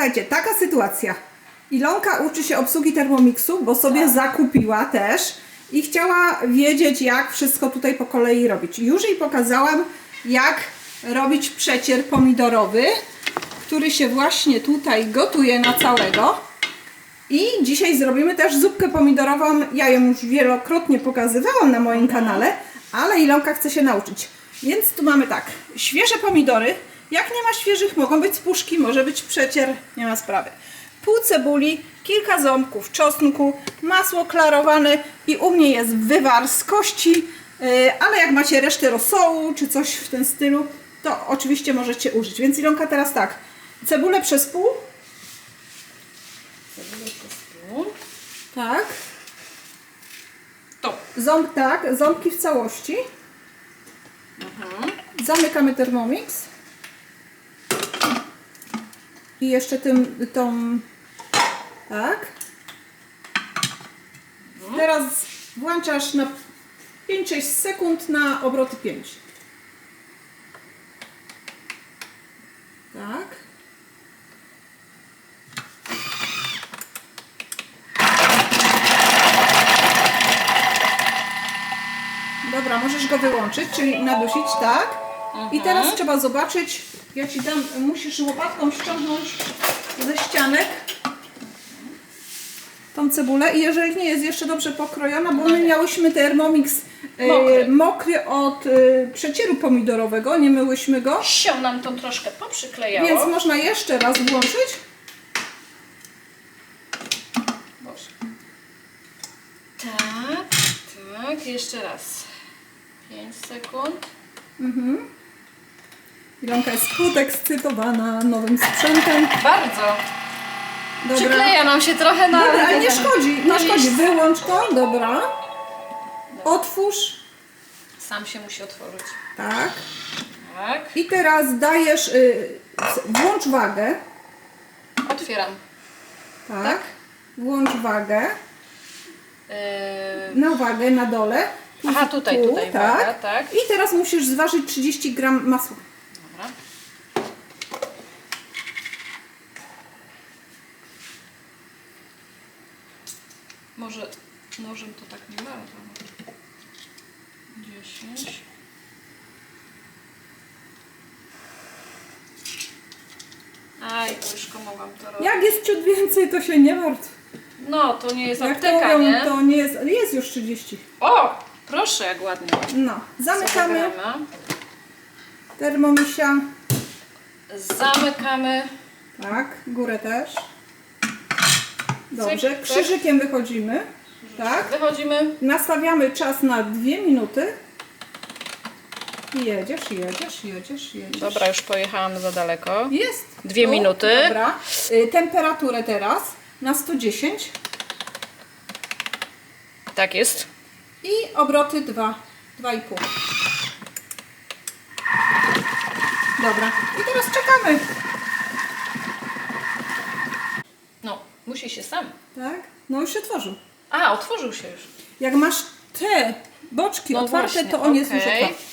Słuchajcie, taka sytuacja. Ilonka uczy się obsługi Thermomixu, bo sobie zakupiła też i chciała wiedzieć, jak wszystko tutaj po kolei robić. Już jej pokazałam, jak robić przecier pomidorowy, który się właśnie tutaj gotuje na całego. I dzisiaj zrobimy też zupkę pomidorową. Ja ją już wielokrotnie pokazywałam na moim kanale, ale Ilonka chce się nauczyć. Więc tu mamy tak, świeże pomidory. Jak nie ma świeżych, mogą być z puszki, może być przecier, nie ma sprawy. Pół cebuli, kilka ząbków czosnku, masło klarowane i u mnie jest wywar z kości, yy, ale jak macie resztę rosołu czy coś w tym stylu, to oczywiście możecie użyć. Więc Ilonka teraz tak, cebulę przez pół, tak, To. Ząb, tak, ząbki w całości. Zamykamy Thermomix. I jeszcze tym, tą, tak. Teraz włączasz na 5-6 sekund na obroty 5. Tak. Dobra, możesz go wyłączyć, czyli nadusić, tak? I teraz trzeba zobaczyć, ja ci dam, musisz łopatką ściągnąć ze ścianek tą cebulę i jeżeli nie jest jeszcze dobrze pokrojona, bo my miałyśmy Thermomix e, Mokry. mokry od e, przecieru pomidorowego, nie myłyśmy go, Się nam to troszkę poprzyklejało. więc można jeszcze raz włączyć. Boże. Tak, tak, jeszcze raz. 5 sekund. Ilonka jest podekscytowana nowym sprzętem. Bardzo. Dobra. Przykleja nam się trochę na... Dobra, ale nie szkodzi, nie szkodzi. Wyłącz to, dobra. Otwórz, Sam się musi otworzyć. tak. Tak. I teraz dajesz, y, włącz wagę, Otwieram. tak. Tak. Włącz wagę, Yy... na wagę na dole. Tu Aha, tutaj, pół, tutaj waga, tak. I teraz musisz zważyć 30 gram masła. Dobra. Może nożem to tak nie bardzo. 10. Aj, łyżką mogłam to robić. Jak jest ciut więcej, to się nie martw. No, to nie jest Jak to apteka, mówią, nie? to nie jest, jest już 30. O! Proszę, jak ładnie. No, zamykamy Zabieramy. termomisia, Zamykamy. tak, górę też. Dobrze, Cyk, cyk. krzyżykiem wychodzimy, tak. Wychodzimy. Nastawiamy czas na dwie minuty. I jedziesz, jedziesz, jedziesz, jedziesz. Dobra, już pojechałam za daleko. Jest. Dwie minuty. Dobra. Y, Temperaturę teraz na 110 Tak jest. i obroty 2, 2,5. Dobra. I teraz czekamy. No, musi się sam. Tak? No już się otworzył. A, otworzył się już. Jak masz te boczki No otwarte, właśnie, to on jest już okej. otwarty.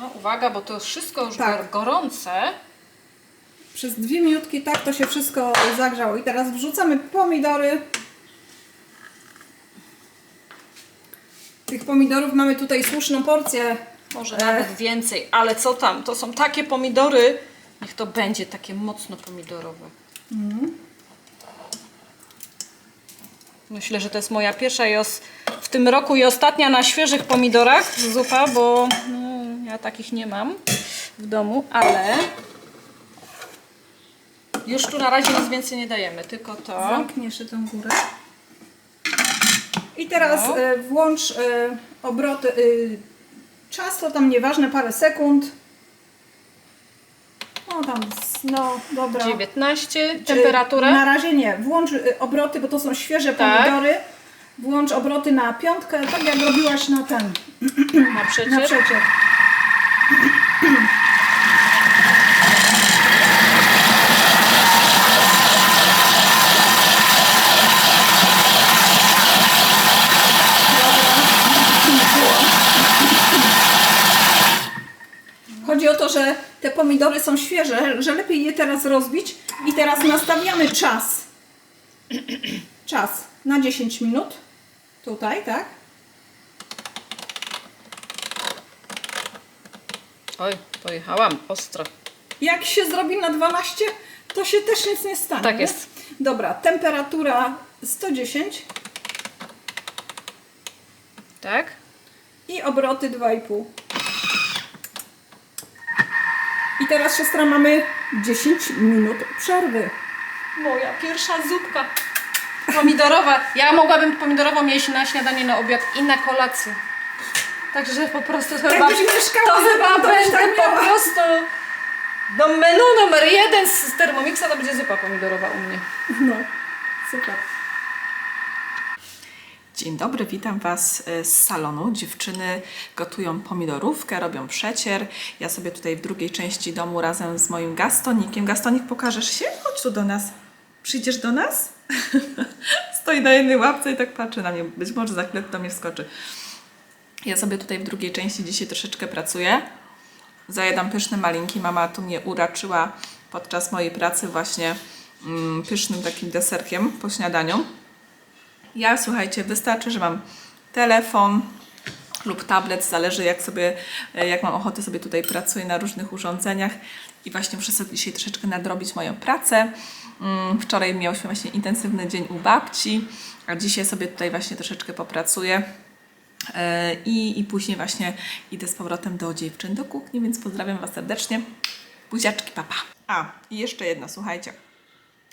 No, uwaga, bo to wszystko już Tak. gor- gorące. Przez dwie minutki tak to się wszystko zagrzało. I teraz wrzucamy pomidory. Tych pomidorów mamy tutaj słuszną porcję. Może E. nawet więcej, ale co tam? To są takie pomidory. Niech to będzie takie mocno pomidorowe. Myślę, że to jest moja pierwsza i os- w tym roku i ostatnia na świeżych pomidorach zupa, bo no, ja takich nie mam w domu, ale już tu na razie nic więcej nie dajemy, tylko to. Zamknij jeszcze tę górę. I teraz No. e, włącz e, obroty. E, czas to tam nieważne, parę sekund. No tam, no dobra. 19, E, temperaturę. Na razie nie. Włącz e, obroty, bo to są świeże Tak. pomidory. Włącz obroty na piątkę, tak jak robiłaś na ten, Na przecier. na przecier. Pomidory są świeże, że lepiej je teraz rozbić i teraz nastawiamy czas. Czas na 10 minut. Tutaj, tak? Oj, pojechałam ostro. Jak się zrobi na 12, to się też nic nie stanie. Tak nie? jest. Dobra, temperatura 110 Tak? i obroty 2,5. I teraz siostra mamy 10 minut przerwy. Moja pierwsza zupka pomidorowa. Ja mogłabym pomidorową jeść na śniadanie, na obiad i na kolację. Także po prostu to chyba, Jakbyś mieszkała to chyba to będę tak po prostu do menu numer jeden z Thermomixa to będzie zupa pomidorowa u mnie. No, super. Dzień dobry, witam Was e, z salonu. Dziewczyny gotują pomidorówkę, robią przecier. Ja sobie tutaj w drugiej części domu razem z moim Gastonikiem. Gastonik, pokażesz się? Chodź tu do nas. Przyjdziesz do nas? Stoi na jednej łapce i tak patrzy na mnie. Być może za chwilę do mnie wskoczy. Ja sobie tutaj w drugiej części dzisiaj troszeczkę pracuję. Zajadam pyszne malinki. Mama tu mnie uraczyła podczas mojej pracy właśnie mm, pysznym takim deserkiem po śniadaniu. Ja, słuchajcie, wystarczy, że mam telefon lub tablet, zależy jak sobie, e, jak mam ochotę sobie tutaj pracuję na różnych urządzeniach i właśnie muszę sobie dzisiaj troszeczkę nadrobić moją pracę. Mm, Wczoraj miałyśmy właśnie intensywny dzień u babci, a dzisiaj sobie tutaj właśnie troszeczkę popracuję. E, I, I później właśnie idę z powrotem do dziewczyn do kuchni, więc pozdrawiam Was serdecznie. Buziaczki, papa. A, i jeszcze jedno, słuchajcie.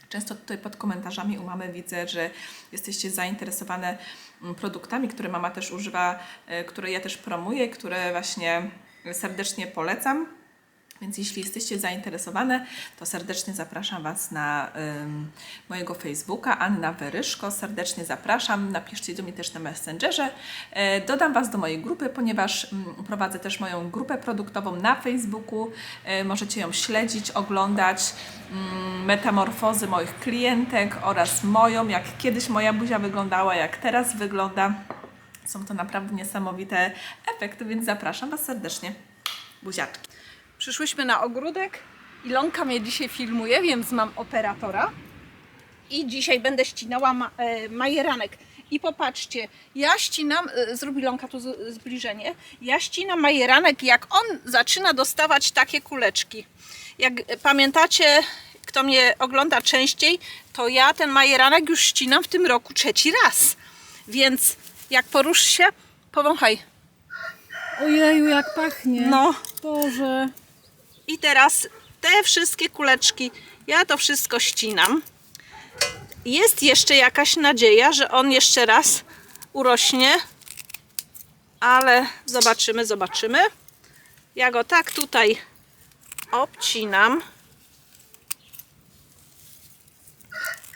Często tutaj pod komentarzami u mamy widzę, że jesteście zainteresowane mm, produktami, które mama też używa, e, które ja też promuję, które właśnie serdecznie polecam. Więc jeśli jesteście zainteresowane, to serdecznie zapraszam Was na mojego Facebooka, Anna Weryszko. Serdecznie zapraszam. Napiszcie do mnie też na Messengerze. E, dodam Was do mojej grupy, ponieważ prowadzę też moją grupę produktową na Facebooku. E, możecie ją śledzić, oglądać metamorfozy moich klientek oraz moją, jak kiedyś moja buzia wyglądała, jak teraz wygląda. Są to naprawdę niesamowite efekty, więc zapraszam Was serdecznie. Buziaczki. Przyszłyśmy na ogródek. Ilonka mnie dzisiaj filmuje, więc mam operatora. I dzisiaj będę ścinała ma, e, majeranek. I popatrzcie, ja ścinam, e, zrób Ilonka tu zbliżenie, ja ścinam majeranek, jak on zaczyna dostawać takie kuleczki. Jak e, pamiętacie, kto mnie ogląda częściej, to ja ten majeranek już ścinam w tym roku trzeci raz. Więc jak porusz się, powąchaj. Ojeju, jak pachnie. No, Boże. I teraz te wszystkie kuleczki, ja to wszystko ścinam. Jest jeszcze jakaś nadzieja, że on jeszcze raz urośnie, ale zobaczymy, zobaczymy. Ja go tak tutaj obcinam.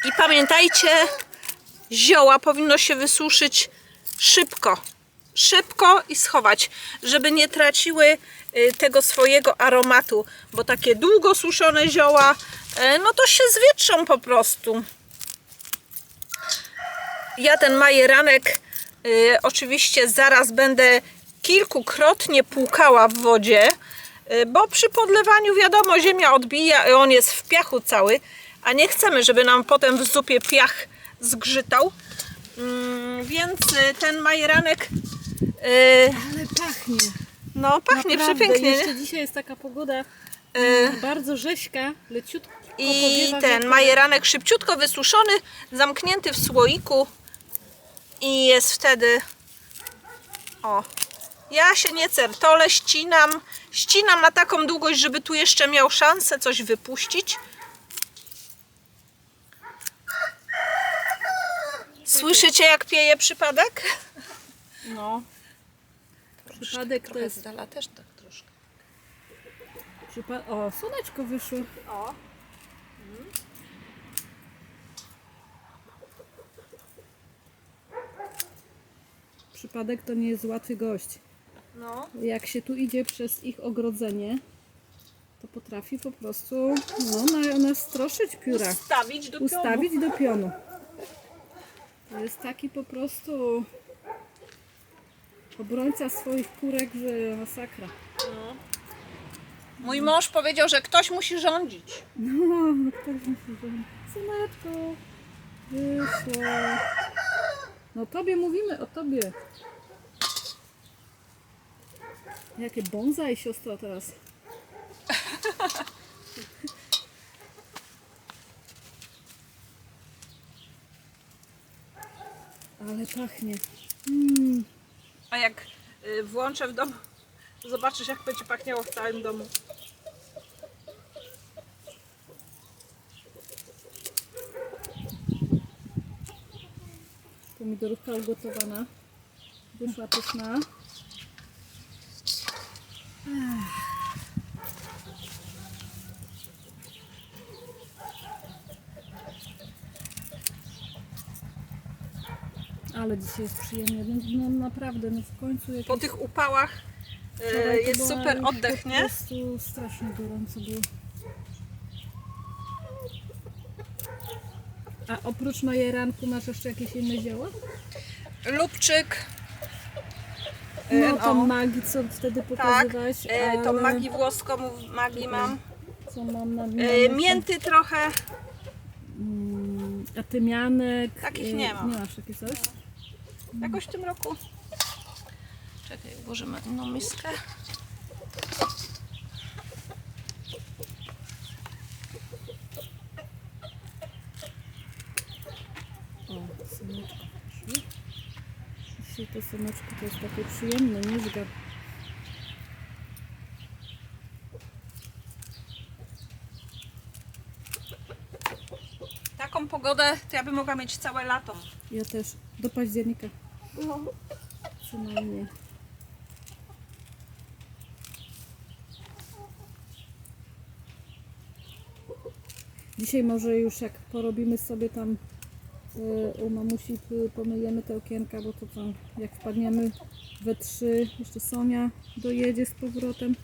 I pamiętajcie, zioła powinno się wysuszyć szybko. Szybko i schować, żeby nie traciły tego swojego aromatu, bo takie długo suszone zioła, y, no to się zwietrzą po prostu. Ja ten majeranek y, oczywiście zaraz będę kilkukrotnie płukała w wodzie, y, bo przy podlewaniu wiadomo ziemia odbija, on jest w piachu cały, a nie chcemy, żeby nam potem w zupie piach zgrzytał. Mm, więc y, ten majeranek y, Ale pachnie. No pachnie Naprawdę, przepięknie, Jeszcze nie? dzisiaj jest taka pogoda Y, bardzo rzeźka, leciutko I ten majeranek szybciutko wysuszony, zamknięty w słoiku i jest wtedy o ja się nie certolę, ścinam ścinam na taką długość, żeby tu jeszcze miał szansę coś wypuścić Słyszycie jak pieje przypadek? No. Przypadek to jest... dala też tak troszkę. Przypa- o, słoneczko wyszło. O. Przypadek to nie jest łatwy gość. No. Jak się tu idzie przez ich ogrodzenie, to potrafi po prostu no, na, nastroszyć pióra. Stawić do pionu. Ustawić do pionu. To jest taki po prostu obrońca swoich kurek, że masakra. Mój mąż powiedział, że ktoś musi rządzić. No, ktoś musi rządzić. Syneczko, wyszło. No tobie mówimy, o tobie. Jakie bonsai siostra teraz. Ale pachnie. Mm. A jak y, włączę w domu, zobaczysz jak będzie pachniało w całym domu. Pomidorówka ugotowana. Wyszła pyszna. Ale dzisiaj jest przyjemnie, no, no naprawdę, no w końcu jakieś... Po tych upałach Wczoraj to jest była super już oddech, po nie? prostu strasznie gorąco było. A oprócz majeranku masz jeszcze jakieś inne zioła? Lubczyk, No E, tą no. magii, co wtedy tak, pokazywałaś, y, tą ale magii włoską, magii mam. co mam na, Y, na- mięty trochę, Mm, A tymianek? Takich y, nie mam. Nie masz takie coś? Jakoś w tym roku. Czekaj, włożymy inną miskę. O, słoneczko poszło. Dzisiaj to słoneczko to jest takie przyjemne, niezga. Taką pogodę to ja bym mogła mieć całe lato. Ja też. Do października. Co najmniej. Dzisiaj może już jak porobimy sobie tam y, u mamusi y, pomyjemy te okienka, bo to tam jak wpadniemy we trzy, jeszcze Sonia dojedzie z powrotem,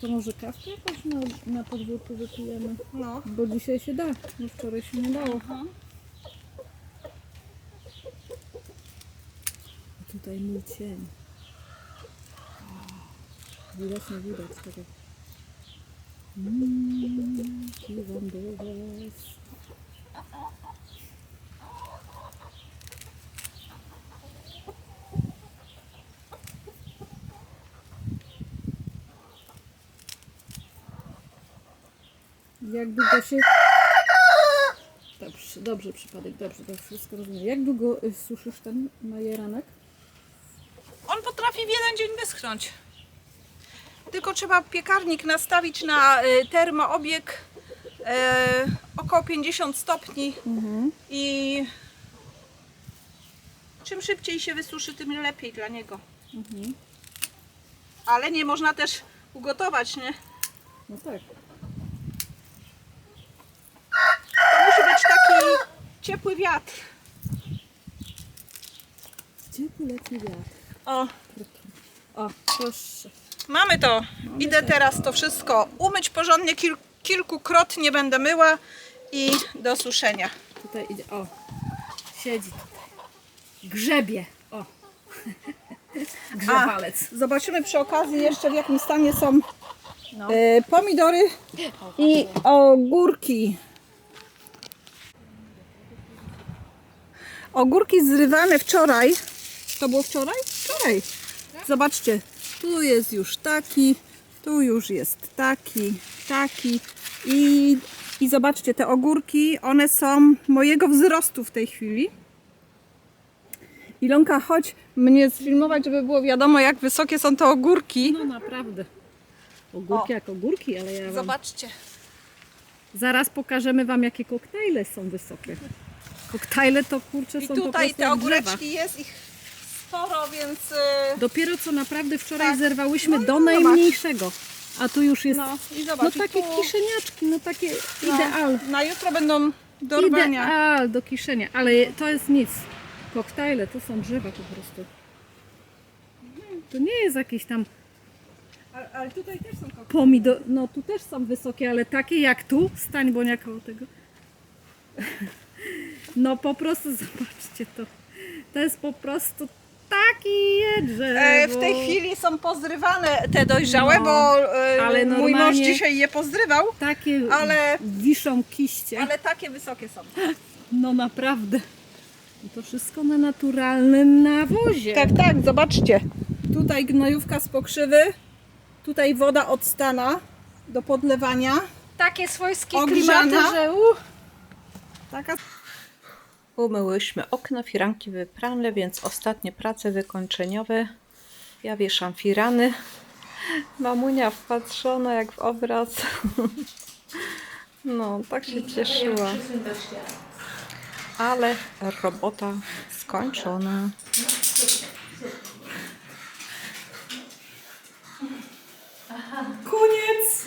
to może kawkę jakoś na, na podwórku wypijemy. No. Bo dzisiaj się da, no wczoraj się nie dało. A tutaj mój cień. Widać, nie widać. Tak jak... Mm, kiwam. Jak długo się... Dobrze, dobrze przypadek, dobrze, dobrze, wszystko rozumiem. Jak długo y, suszysz ten majeranek? Potrafi w jeden dzień wyschnąć. Tylko trzeba piekarnik nastawić na y, termoobieg y, około 50 stopni i czym szybciej się wysuszy, tym lepiej dla niego. Ale nie można też ugotować, nie? No tak. To musi być taki ciepły wiatr. Ciepły letni wiatr. O, O, proszę. mamy to. Idę teraz to wszystko umyć porządnie, kil, kilkukrotnie będę myła i do suszenia. Tutaj idzie, o. Siedzi tutaj. Grzebie. O. Grzewalec. Zobaczymy przy okazji jeszcze w jakim stanie są e, pomidory i ogórki. Ogórki zrywane wczoraj. To było wczoraj? Wczoraj. Zobaczcie, tu jest już taki, tu już jest taki, taki i, i zobaczcie, te ogórki, one są mojego wzrostu w tej chwili. Ilonka, chodź mnie sfilmować, żeby było wiadomo, jak wysokie są te ogórki. No naprawdę. Ogórki O. jak ogórki, ale ja wam... Zobaczcie. Zaraz pokażemy wam, jakie koktajle są wysokie. Koktajle to kurczę I są po tutaj prostu te jak drzewa. ogóreczki jest ich sporo, więc y, Dopiero co naprawdę wczoraj Tak. zerwałyśmy No do najmniejszego. A tu już jest. no i No zobacz. i takie tu, kiszeniaczki, no takie no, ideal. Na jutro będą do rwania. Ideal do kiszenia, ale to jest nic. Koktajle to są drzewa po prostu. To nie jest jakieś tam Ale, ale tutaj też są koktajle. pomidor. No tu też są wysokie, ale takie jak tu. Stań Bonia koło tego. No po prostu zobaczcie to. To jest po prostu Takie drzewo. E, w tej chwili są pozrywane te dojrzałe, No, bo e, ale mój mąż normalnie- dzisiaj je pozdrywał, Takie ale- wiszą kiście. ale takie wysokie są. No naprawdę. I to wszystko na naturalnym nawozie. Tak, tak, zobaczcie. Tutaj gnojówka z pokrzywy, tutaj woda od stana do podlewania. Takie swojskie Ogrzana. klimaty, że uh, Taka Umyłyśmy okna, firanki wyprane, więc ostatnie prace wykończeniowe. Ja wieszam firany. Mamunia wpatrzona jak w obraz. No, tak się cieszyła. Ale robota skończona. koniec.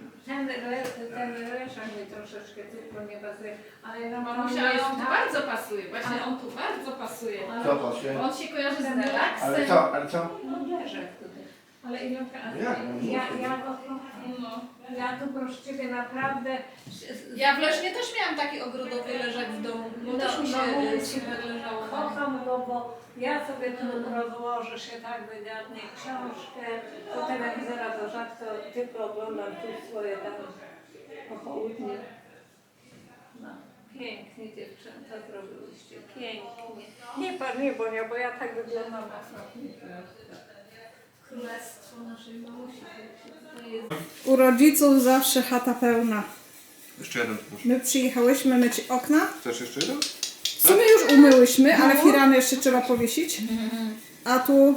Ten, re, ten reszak mi troszeczkę tylko nie pasuje, ale no Mamusia, ale on tu bardzo pasuje, właśnie on tu bardzo pasuje. Co pasuje? On się kojarzy z Ale relaksem. co, ale co? no leżek tutaj. Ale Ilonka, a Jak? ja, ja, no, ja tu proszę Ciebie naprawdę Ja w Lesznie też miałam taki ogrodowy leżak w domu, bo No, też mi się no, e, mówię ci, super leżało. na kocham go, bo ja sobie tu rozłożę się tak wydatnie książkę, do telewizora to rzadko tylko oglądam tu swoje tam popołudnie. No, pięknie dziewczęta zrobiłyście, pięknie. Nie pan, nie, bo ja tak wyglądam ostatnio. Królestwo U rodziców zawsze chata pełna. Jeszcze jeden proszę. My przyjechałyśmy myć okna. Chcesz jeszcze jeden? W sumie już umyłyśmy, ale firany jeszcze trzeba powiesić. A tu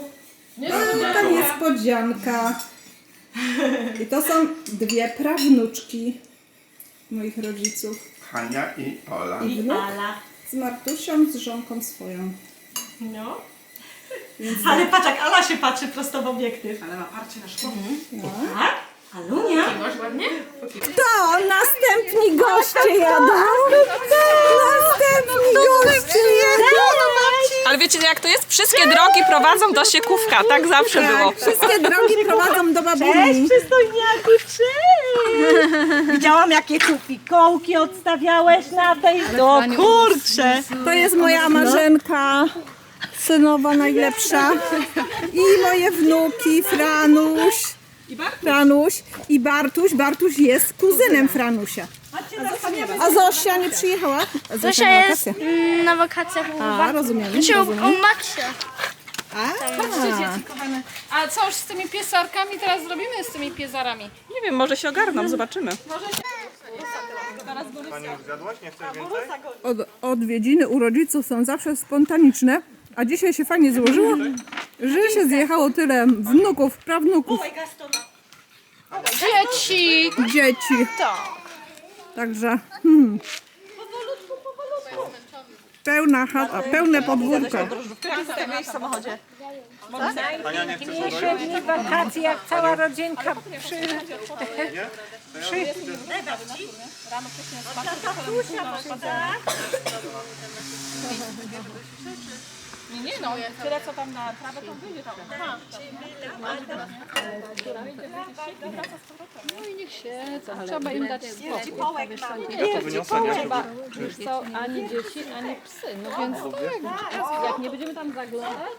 taka niespodzianka. I to są dwie prawnuczki moich rodziców. Hania i Ola. I wnuk z Martusią, z żonką swoją. No. Ale patrz, jak Ala się patrzy prosto w obiektyw. Ale ma parcie na szkło. Tak? Alunia? To następni goście jadą. Następni goście jadą. Ale wiecie jak to jest? Wszystkie drogi prowadzą do Siekówka, tak zawsze było. Wszystkie drogi prowadzą do babuni. Przystojniaku, cześć! Widziałam, jakie tu fikołki odstawiałeś na tej... No kurczę! To jest moja marzenka synowa najlepsza. I moje wnuki Franuś. Franuś i Bartuś. Bartuś jest kuzynem Franusia. A Zosia nie przyjechała? A Zosia na jest wakacje. mm, na wakacjach u, A, rozumiem. znaczy, u, rozumiem. u Maxia. Dzieci kochane. A co już z tymi piesarkami teraz zrobimy z tymi piezarami? Nie wiem, może się ogarną, zobaczymy. Pani już zjadłaś? Nie chcesz więcej? Od, odwiedziny u rodziców są zawsze spontaniczne, a dzisiaj się fajnie złożyło, że się zjechało tyle wnuków, prawnuków, Dzieci! dzieci. Także hmm. pełna chata, pełne podwórko. Nie chcesz Najpiękniejsze dni wakacji, jak cała rodzinka przy... Nie, nie no, tyle co tam na trawę to wyjdzie tam. No i niech siedzą, trzeba im dać spokój. Wiesz co, Ja to wyniosę, nie? trzeba, wiesz co, ani dzieci, ani psy, no więc tak, jak nie będziemy tam zaglądać,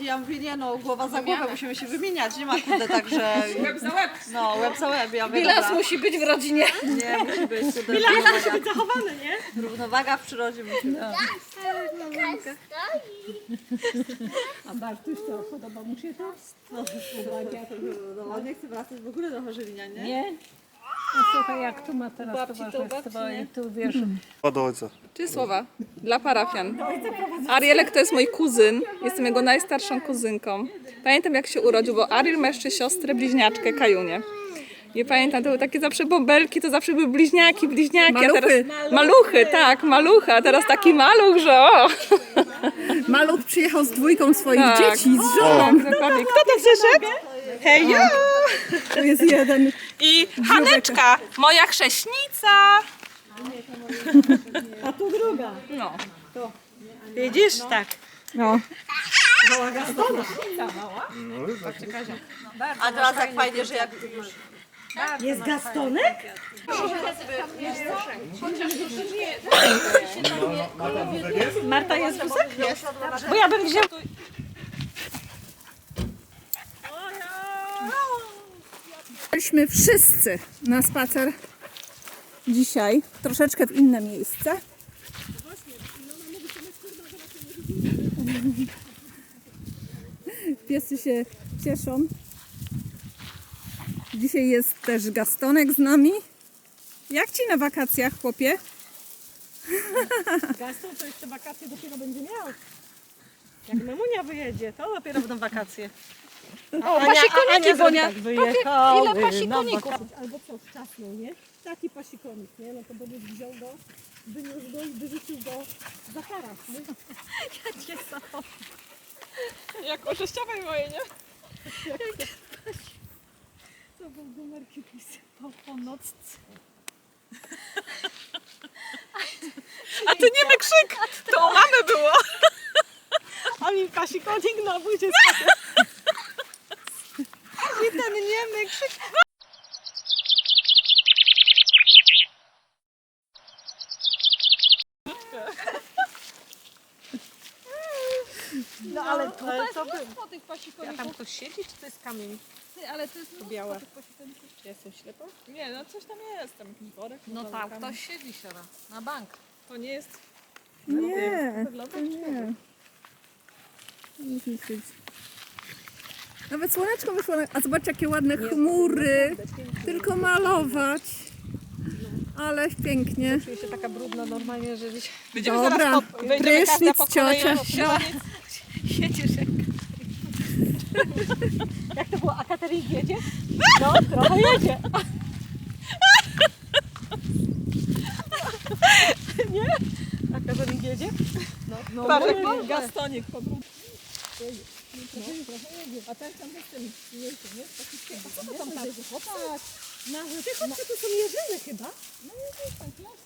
Ja mówię, nie no, głowa za głowę, musimy się wymieniać, nie ma kurde, także... Łeb za łeb. No, łeb za łeb, ja mówię, bilans dobra. musi być w rodzinie. Nie, musi być kurde, Bilans musi być zachowany, nie? Równowaga w przyrodzie musi być. A Bartuś to podoba mu się to? No, nie chcę wracać w ogóle do Chorzywinia, nie? Nie? No słuchaj, jak tu ma teraz towarzystwo i tu wiesz, Do ojca. Trzy słowa dla parafian. Arielek to jest mój kuzyn. Jestem jego najstarszą kuzynką. Pamiętam jak się urodził, bo Ariel ma jeszcze siostrę bliźniaczkę Kajunię. Nie pamiętam, to były takie zawsze bąbelki, to zawsze były bliźniaki, bliźniaki. A Maluchy. teraz, maluchy, tak, maluchy. A teraz taki maluch, że o! Maluch przyjechał z dwójką swoich Tak. dzieci, z żoną. Tak, dokładnie. Kto to przyszedł? Hej! To jest jeden. I Haneczka, moja chrześnica. A tu druga. No. Widzisz? Tak. No. A teraz jak fajnie, że jak Jest gastonek? Marta jest wózek? Bo ja bym wziął... Byliśmy wszyscy na spacer dzisiaj, troszeczkę w inne miejsce. Piesy się cieszą. Dzisiaj jest też Gastonek z nami. Jak ci na wakacjach, chłopie? Gaston to jeszcze wakacje dopiero będzie miał. Jak mamunia wyjedzie, to dopiero będą wakacje. O, pasikoniki, Bonia. Tak wyjechały Ile pasikoników? wakacje. Albo co, wczasną, nie? Taki pasikonik, nie? No to Boguś wziął go, wyniósł go i wyrzucił go za taras, nie? Jak oczyściowej moje, nie? To był numerki pisał po nocce. A to nie my krzyk, to u mamy było. A mi pasikonik na budzie I ten niemy krzyk. No ale to, ale to by... Po tych pasikoników. tam ktoś siedzi, czy to jest kamień? Ty, ale to jest białe. tych pasikoników. Czy jestem ślepa? Nie, no coś tam jest, tam jakiś worek. No tak, ktoś siedzi siara na bank. To nie jest... Nie, to nie. Musi być. Nawet słoneczko wyszło, a zobacz jakie ładne chmury. Tylko malować. Ale pięknie. Czuję się taka brudna normalnie, że gdzieś... Będziemy Dobra, zaraz po, każda prysznic po kolei ciocia. siłownię. Jedziesz jak... Jak to było? A Katerin jedzie? No, trochę jedzie. Nie? A Katerin jedzie? No, no gastonik po prostu. A ten tam jest ten mniejszy, nie? Taki ciemny. Co to tam tak? Tak. Nawet... Ty chodźcie, to są jeżyny chyba? No jeżyny, tak, jasne.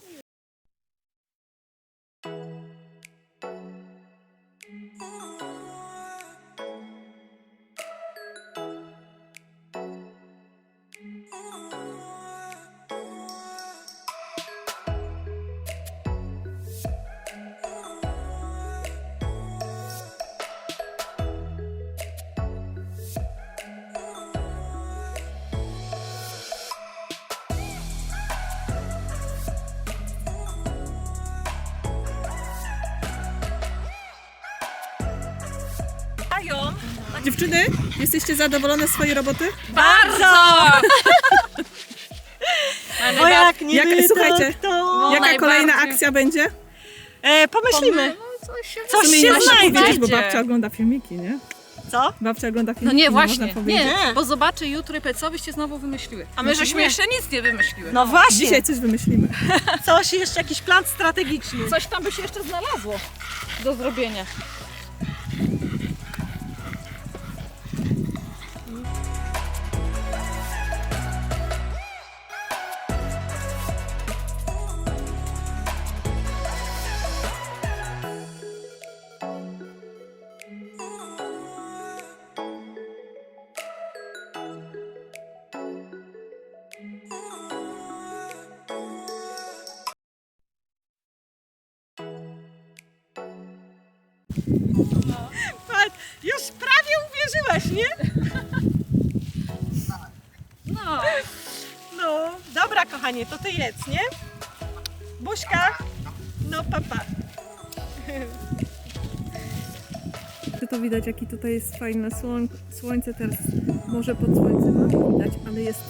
Dziewczyny, jesteście zadowolone z swojej roboty? Bardzo! Bo jak nie Jak- to słuchajcie, kto? Jaka najbardziej. kolejna akcja będzie? E, pomyślimy. W Coś sumie się nie można znajdzie. powiedzieć, bo babcia ogląda filmiki, nie? Co? Babcia ogląda filmiki, No nie, można właśnie, powiedzieć. nie, bo zobaczy jutro powie, co byście znowu wymyśliły. A my żeśmy jeszcze nic nie wymyśliły. No właśnie. Dzisiaj coś wymyślimy. Coś, jeszcze jakiś plan strategiczny. Coś tam by się jeszcze znalazło do zrobienia. Jedz, nie? Buźka. No papa. To widać, jaki tutaj jest fajne słoń, słońce teraz. Może pod słońcem widać, ale jest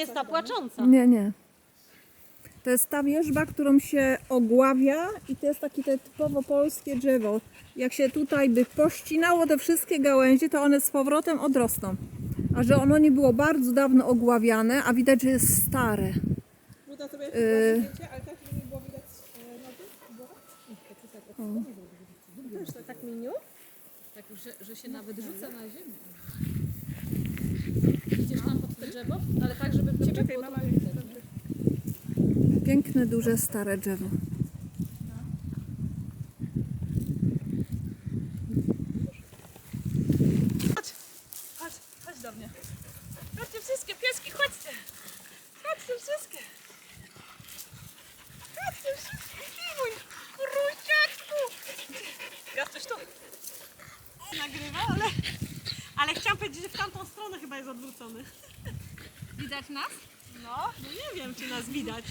Jest ta płacząca. Nie, nie. To jest ta wierzba, którą się ogławia i to jest takie te typowo polskie drzewo. Jak się tutaj by pościnało te wszystkie gałęzie, to one z powrotem odrosną. A że ono nie było bardzo dawno ogławiane, a widać, że jest stare. Y, Tak, że, że się nawet rzuca na ziemię. Idziesz tam pod to drzewo, ale tak, żeby... Czekaj, mama. Piękne, duże, stare drzewo. Chodź, chodź do mnie. Chodźcie wszystkie pieski, chodźcie. Chodźcie wszystkie. Chodźcie wszystkie. I mój kruciaczku. Ja coś tu. Nagrywa, ale, ale chciałam powiedzieć, że w tamtą stronę chyba jest odwrócony. Widać nas? No, no nie wiem, czy nas widać.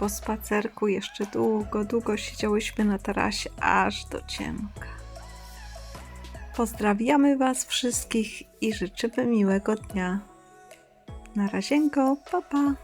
Po spacerku jeszcze długo, długo siedziałyśmy na tarasie, aż do ciemka. Pozdrawiamy Was wszystkich i życzymy miłego dnia. Na razienko, pa pa!